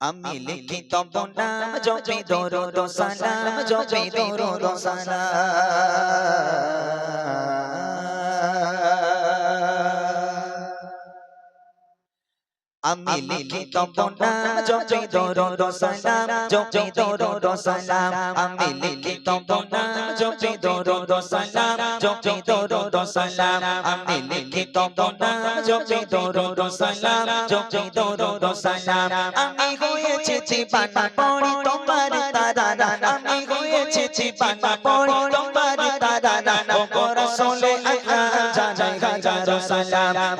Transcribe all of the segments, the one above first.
আমি লিখি তব নাম জপি দরুদ সালাম জপি দরুদ সালাম আমি লিখি তব নাম জপি দরুদ সালাম জপি দরুদ সালাম আমি লিখি তব নাম জপি দরুদ সালাম জপি দরুদ সালাম আমি লিখি তব নাম জপি দরুদ সালাম জপি দরুদ সালাম আমি হয়েছি জীবানা পড়ি তোমার তারা আমি হয়েছি জীবানা পড়ি তোমার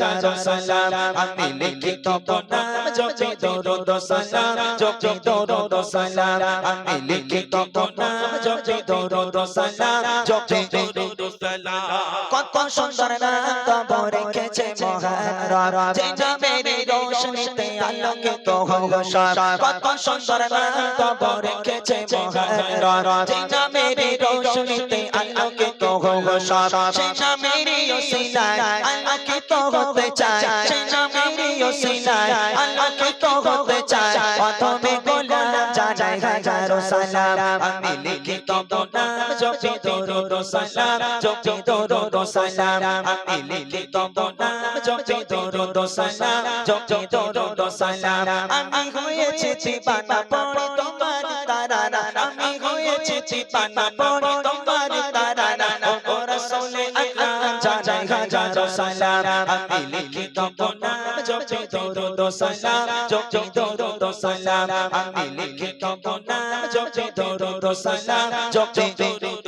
হাজার সালাম, আমি লিখি তব নাম জপি দরুদ সালাম, জপি দরুদ সালাম, আমি লিখি তব নাম জপি দরুদ সালাম, জপি দরুদ সালাম। কত সুন্দর নাম তব রেখেছে মহান যে নামের রোশনীতে আলোকিত হলো সব কত সুন্দর নাম তব রেখেছে মহান যে নামের রোশনীতে আলোকিত হলো সব সে নামের ওসিলায় আলোকিত হতে চায় আলোকিত হতে চায় প্রথমে গোলাম জানাই হাজারো সালাম। আমি লিখি তব নাম জপি দরুদ সালাম। জপি দরুদ সালাম তোমার তারা আমি হয়েছি জীবানা পড়ি আমি লিখি তব নাম জপি দরুদ সালাম জপি দরুদ সালাম আমি লিখি তব নাম জপি দরুদ সালাম জপি দরুদ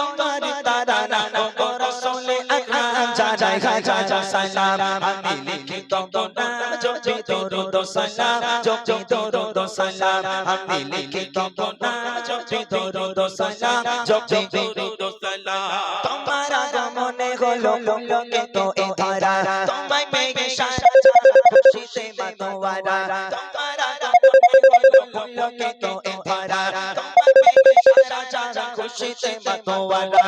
সালাম আমি লিখি তব জপি দরুদ সালাম জপি দরুদ সালাম আমি লিখি তব জপি দরুদ সালাম জপি দরুদ সালাম। তোমার আগমনে হলো পুলকিত এ ধরা, তোমায় পেয়ে সারা খুশিতে মাতোয়ারা। তোমার আগমনে হলো পুলকিত এ ধরা, তোমায় পেয়ে সারা খুশিতে মাতোয়ারা।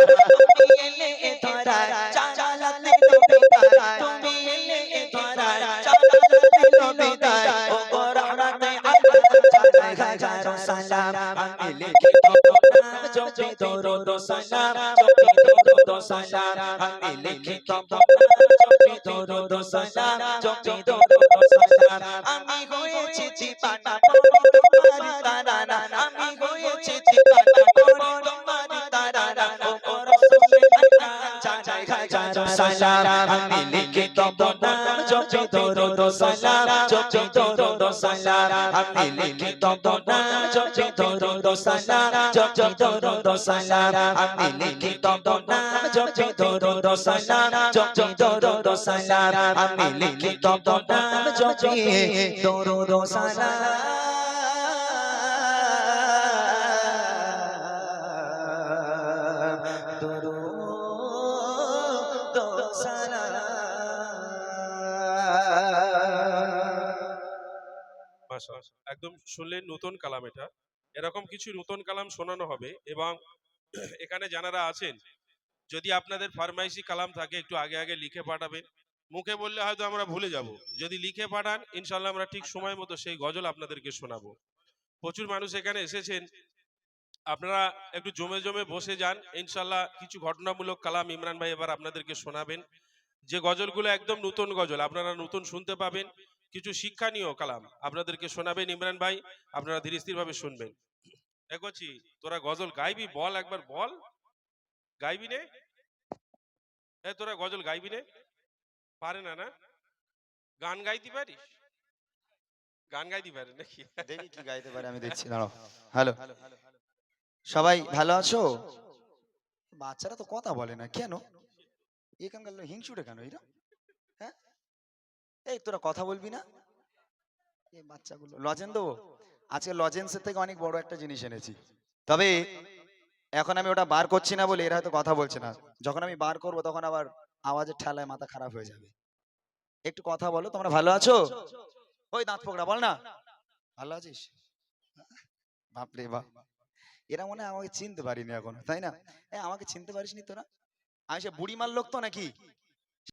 সালাম আমি লিখি জপি দরুদ সালাম জপি দরুদ সালাম আমি লিখি জপি দরুদ সালাম জপি দরুদ সালাম আমি হয়েছি জীবানা তোমার তারা আমি হয়েছি জীবানা তোমার তারা ও রাসূলে হাজারো সালাম। আমি লিখি তব নাম জপি দরুদ সালাম জপি দরুদ সালাম আমি লিখি তব নাম জপি দরুদ সালাম জপি দরুদ সালাম আমি লিখি তব নাম জপি দরুদ সালাম জপি দরুদ সালাম আমি লিখি তব নাম জপি দরুদ সালাম মাশাআল্লাহ। একদম শুনলেন নতুন কালাম এটা। এরকম কিছু নতুন কালাম শোনানো হবে এবং এখানে যারা আছেন, যদি আপনাদের ফার্মাইসি কালাম থাকে, একটু আগে আগে লিখে পাঠাবেন। মুখে বললে হয়তো আমরা ভুলে যাব। যদি লিখে পাঠান ইনশাল্লাহ আমরা ঠিক সময় মতো সেই গজল আপনাদেরকে শোনাবো। প্রচুর মানুষ এখানে এসেছেন। আপনারা একটু জমে জমে বসে যান। ইনশাল্লাহ কিছু ঘটনামূলক কালাম ইমরান ভাই এবার আপনাদেরকে শোনাবেন। যে গজলগুলো একদম নতুন গজল, আপনারা নতুন শুনতে পাবেন। কিছু শিক্ষণীয় কালাম আপনাদেরকে শোনাবেন ইমরান ভাই, আপনারা ধীরে স্থির ভাবে শুনবেন। এগোচ্ছি তোরা গজল গাইবি? বল একবার, বল। গাইবি নে? এ, তোরা গজল গাইবি নে? পারে না না? গান গাইতে পারিস? গান গাইতে পারে নাকি? দেখি কি গাইতে পারে, আমি দেখছি, দাঁড়াও। হ্যালো সবাই ভালো আছো? বাচ্চারা তো কথা বলে না, কেন? এখানকার হিংসুটে কেন, এরা? এই তোরা কথা বলবি না? এই বাচ্চাগুলো। লজেন দেবো? আজকে লজেন্সের থেকে অনেক বড় একটা জিনিস এনেছি। তবে এখন আমি ওটা বার করছি না বলে এরা হয়তো কথা বলছে না। যখন আমি বার করব তখন আবার আওয়াজের ঠেলায় মাথা খারাপ হয়ে যাবে। একটু কথা বলো তোমরা ভালো আছো? ওই দাঁত পোকড়া বল না। ভালো আছিস? বাপরে বাপ। এরা মনে হয় আমাকে চিনতে পারিনি এখন তাই না? আমাকে চিনতে পারিস পারিসনি তোরা? আমি সে বুড়িমার লোক তো নাকি?